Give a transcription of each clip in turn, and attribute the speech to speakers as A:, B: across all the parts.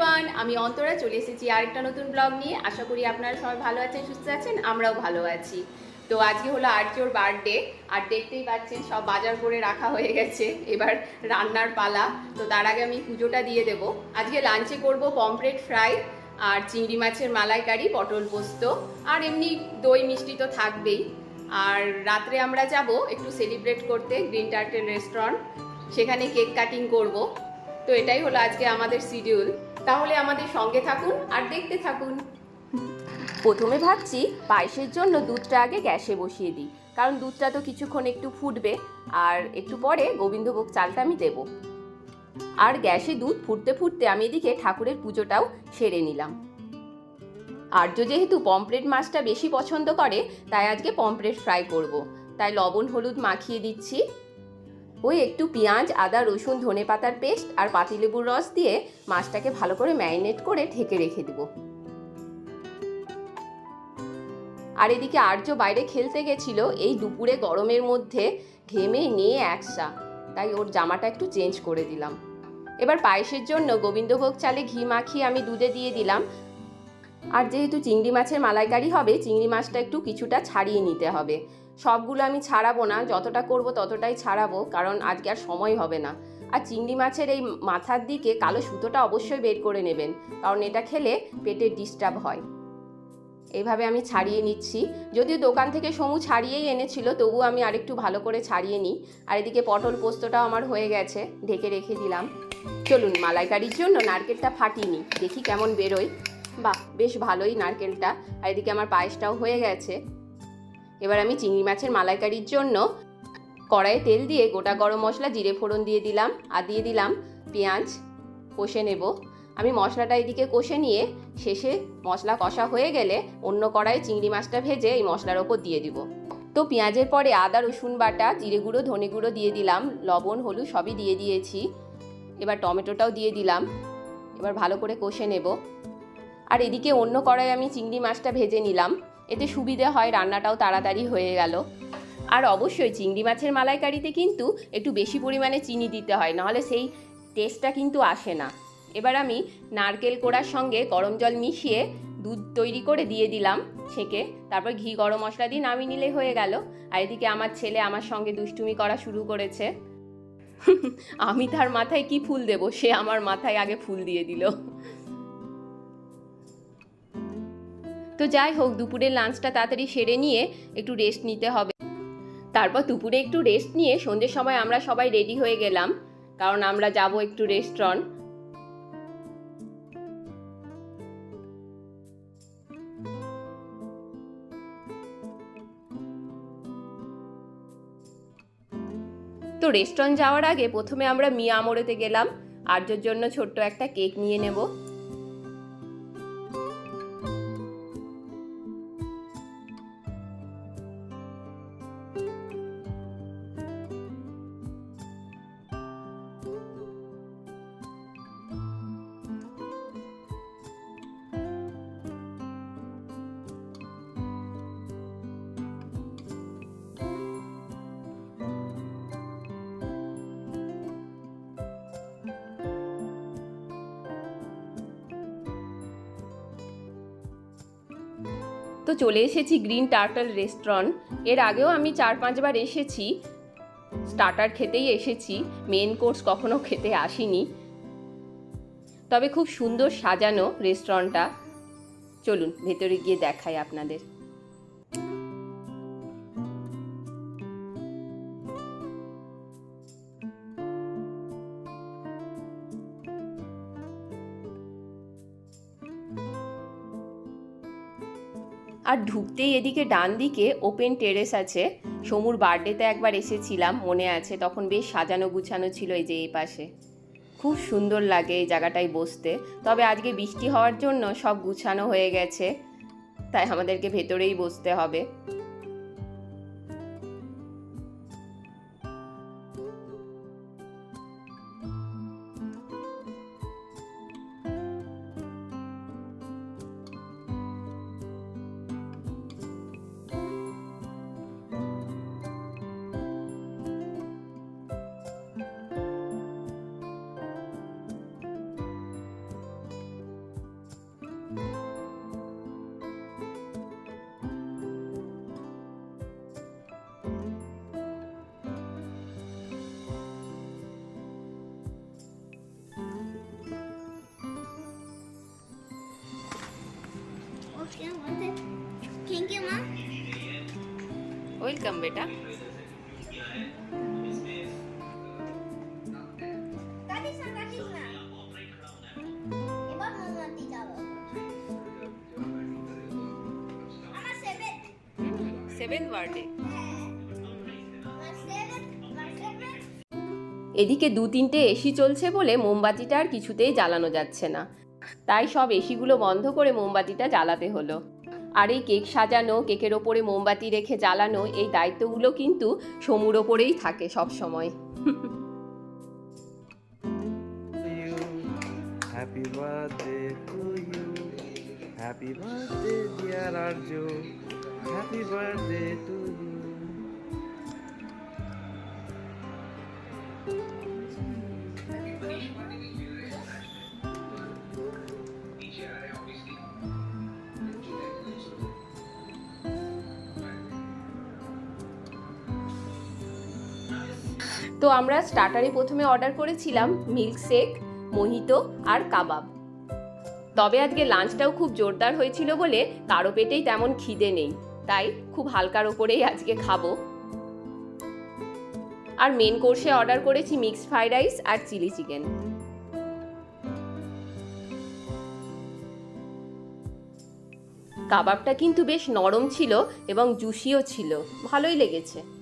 A: Everyone আমি অন্তরা, চলে এসেছি আরেকটা নতুন ব্লগ নিয়ে। আশা করি আপনারা সবাই ভালো আছেন, সুস্থ আছেন, আমরাও ভালো আছি। তো আজকে হলো আর্যর বার্থডে আর দেখতেই পাচ্ছেন সব বাজার করে রাখা হয়ে গেছে। এবার রান্নার পালা, তো তার আগে আমি পুজোটা দিয়ে দেবো। আজকে লাঞ্চে করব পমফ্রেট ফ্রাই আর চিংড়ি মাছের মালাইকারি, পটল পোস্ত, আর এমনি দই মিষ্টি তো থাকবেই। আর রাত্রে আমরা যাব একটু সেলিব্রেট করতে গ্রিন টার্টেল রেস্টুরেন্ট সেখানে কেক কাটিং করব। তো এটাই হলো আজকে আমাদের শিডিউল তাহলে আমাদের সঙ্গে থাকুন আর দেখতে থাকুন। প্রথমে ভাবছি পায়েসের জন্য দুধটা আগে গ্যাসে বসিয়ে দিই, কারণ দুধটা তো কিছুক্ষণ একটু ফুটবে, আর একটু পরে গোবিন্দভোগ চালটা আমি দেব। আর গ্যাসে দুধ ফুটতে ফুটতে আমি এদিকে ঠাকুরের পুজোটাও সেরে নিলাম। আর্য যেহেতু পমপ্লেট মাছটা বেশি পছন্দ করে, তাই আজকে পমপ্লেট ফ্রাই করব। তাই লবণ, হলুদ মাখিয়ে দিচ্ছি। ওই একটু পেঁয়াজ, আদা, রসুন, ধনে পাতার পেস্ট আর পাতিলেবুর রস দিয়ে মাছটাকে ভালো করে ম্যারিনেট করে ঢেকে রেখে দেবো। আর এদিকে আর্য বাইরে খেলতে গেছিল, এই দুপুরে গরমের মধ্যে ঘেমে নিয়ে একসা, তাই ওর জামাটা একটু চেঞ্জ করে দিলাম। এবার পায়েসের জন্য গোবিন্দভোগ চালে ঘি মাখিয়ে আমি দুধে দিয়ে দিলাম। আর যেহেতু চিংড়ি মাছের মালাইকারি হবে, চিংড়ি মাছটা একটু কিছুটা ছাড়িয়ে নিতে হবে। সবগুলো আমি ছাড়াবো না, যতটা করব ততটাই ছাড়াবো, কারণ আজকে আর সময় হবে না। আর চিংড়ি মাছের এই মাথার দিকে কালো সুতোটা অবশ্যই বের করে নেবেন, কারণ এটা খেলে পেটের ডিস্টার্ব হয়। এইভাবে আমি ছাড়িয়ে নিচ্ছি। যদিও দোকান থেকে সমু ছাড়িয়েই এনেছিল, তবু আমি আরেকটু ভালো করে ছাড়িয়ে নিই। আর এদিকে পটল পোস্তটাও আমার হয়ে গেছে, ঢেকে রেখে দিলাম। চলুন, মালাইকারির জন্য নারকেলটা ফাটিয়ে নিই, দেখি কেমন বেরোয়। বাহ, বেশ ভালোই নারকেলটা। আর এদিকে আমার পায়েসটাও হয়ে গেছে। এবার আমি চিংড়ি মাছের মালাইকারির জন্য কড়াইয়ে তেল দিয়ে গোটা গরম মশলা জিরে ফোড়ন দিয়ে দিলাম আর দিয়ে দিলাম পেঁয়াজ, কষে নেব। আমি মশলাটা এদিকে কষে নিয়ে শেষে মশলা কষা হয়ে গেলে অন্য কড়াইয়ে চিংড়ি মাছটা ভেজে এই মশলার ওপর দিয়ে দিব। তো পেঁয়াজের পরে আদা, রসুন বাটা, জিরে গুঁড়ো, ধনে গুঁড়ো দিয়ে দিলাম, লবণ, হলুদ সবই দিয়ে দিয়েছি। এবার টমেটোটাও দিয়ে দিলাম। এবার ভালো করে কষে নেব। আর এদিকে অন্য কড়াই আমি চিংড়ি মাছটা ভেজে নিলাম। এতে সুবিধে হয়, রান্নাটাও তাড়াতাড়ি হয়ে গেল। আর অবশ্যই চিংড়ি মাছের মালাইকারিতে কিন্তু একটু বেশি পরিমাণে চিনি দিতে হয়, নাহলে সেই টেস্টটা কিন্তু আসে না। এবার আমি নারকেল কোড়ার সঙ্গে গরম জল মিশিয়ে দুধ তৈরি করে দিয়ে দিলাম ছেঁকে। তারপর ঘি, গরম মশলা দিয়ে নামিয়ে নিলে হয়ে গেল। আর এদিকে আমার ছেলে আমার সঙ্গে দুষ্টুমি করা শুরু করেছে। আমি তার মাথায় কি ফুল দেব? সে আমার মাথায় আগে ফুল দিয়ে দিল। তো যাই হোক দুপুরের লাঞ্চটা তাড়াতাড়ি সেরে নিয়ে একটু রেস্ট নিতে হবে। তারপর দুপুরে একটু রেস্ট নিয়ে সন্ধ্যের সময় আমরা সবাই রেডি হয়ে গেলাম, কারণ আমরা যাব একটু রেস্টুরেন্ট তো রেস্টুরেন্ট যাওয়ার আগে প্রথমে আমরা মিয়া মোড়েতে গেলাম, আর্যর জন্য ছোট্ট একটা কেক নিয়ে নেব। তো চলে এসেছি গ্রিন টার্টল রেস্টুরেন্ট। এর আগেও আমি চার পাঁচবার এসেছি। স্টার্টার খেতেই এসেছি। মেন কোর্স কখনো খেতে আসিনি। তবে খুব সুন্দর সাজানো রেস্টুরেন্টটা। চলুন, ভেতরে গিয়ে দেখাই আপনাদের। আর ঢুকতেই এদিকে ডান দিকে ওপেন টেরেস আছে। সমুর বার্থডেতে একবার এসেছিলাম, মনে আছে, তখন বেশ সাজানো গুছানো ছিল এই যে এই পাশে। খুব সুন্দর লাগে এই জায়গাটায় বসতে। তবে আজকে বৃষ্টি হওয়ার জন্য সব গুছানো হয়ে গেছে, তাই আমাদেরকে ভেতরেই বসতে হবে। থ্যাংক
B: ইউ মা ওয়েলকাম বেটা
A: এদিকে দু তিনটে এসি চলছে বলে মোমবাতিটা আর কিছুতেই জ্বালানো যাচ্ছে না। তাই সব এসিগুলো বন্ধ করে মোমবাতিটা জ্বালাতে হলো। আর এই কেক সাজানো, কেকের ওপরে মোমবাতি রেখে জ্বালানো, এই দায়িত্বগুলো কিন্তু সমুর ওপরেই থাকে সব সময় তো আমরা স্টার্টারে প্রথমে অর্ডার করেছিলাম মিল্ক শেক মোহিতো আর কাবাব তবে আজকে লাঞ্চটাও খুব জোরদার হয়েছিল বলে কারও পেটেই তেমন খিদে নেই। তাই খুব হালকার ওপরেই আজকে খাব। আর মেন কোর্সে অর্ডার করেছি মিক্সড ফ্রাইড রাইস আর চিলি চিকেন কাবাবটা কিন্তু বেশ নরম ছিল এবং জুসিও ছিল। ভালোই লেগেছে।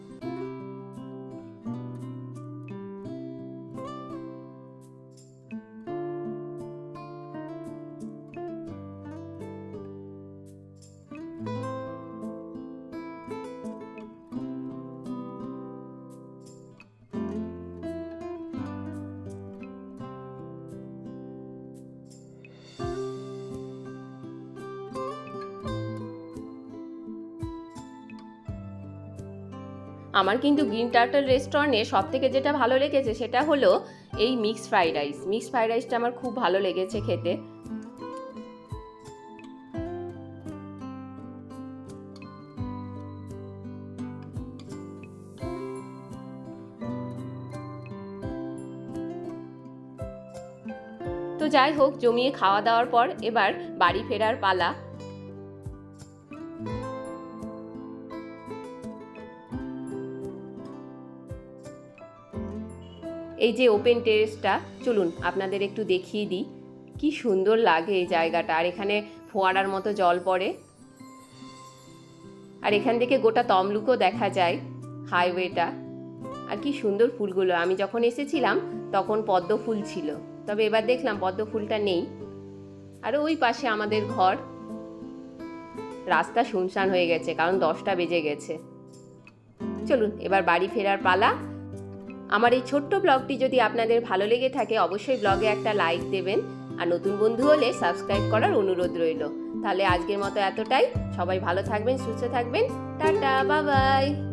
A: আমার কিন্তু গ্রিন টার্টল রেস্টুরেন্টে সব থেকে যেটা ভালো লেগেছে সেটা হলো এই mix fried rice. Mix fried রাইসটা আমার খুব ভালো লেগেছে খেতে। তো যাই হোক, জমিয়ে খাওয়া দাওয়ার পর এবার বাড়ি ফেরার পালা। এই যে ওপেন টেরেসটা চলুন আপনাদের একটু দেখিয়ে দিই। কি সুন্দর লাগে এই জায়গাটা। আর এখানে ফোয়ারার মতো জল পড়ে। আর এখান থেকে গোটা তমলুকও দেখা যায় হাইওয়েটা আর কি সুন্দর ফুলগুলো। আমি যখন এসেছিলাম, তখন পদ্ম ফুল ছিল। তবে এবার দেখলাম পদ্ম ফুলটা নেই। আর ওই পাশে আমাদের ঘর। রাস্তা শুনশান হয়ে গেছে, কারণ দশটা বেজে গেছে। চলুন, এবার বাড়ি ফেরার পালা। আমার এই ছোট্ট ব্লগটি যদি আপনাদের ভালো লেগে থাকে, অবশ্যই ব্লগে একটা লাইক দেবেন। আর নতুন বন্ধু হলে সাবস্ক্রাইব করার অনুরোধ রইল। তাহলে আজকের মতো এতটাই। সবাই ভালো থাকবেন, সুস্থ থাকবেন। টাটা বাবাই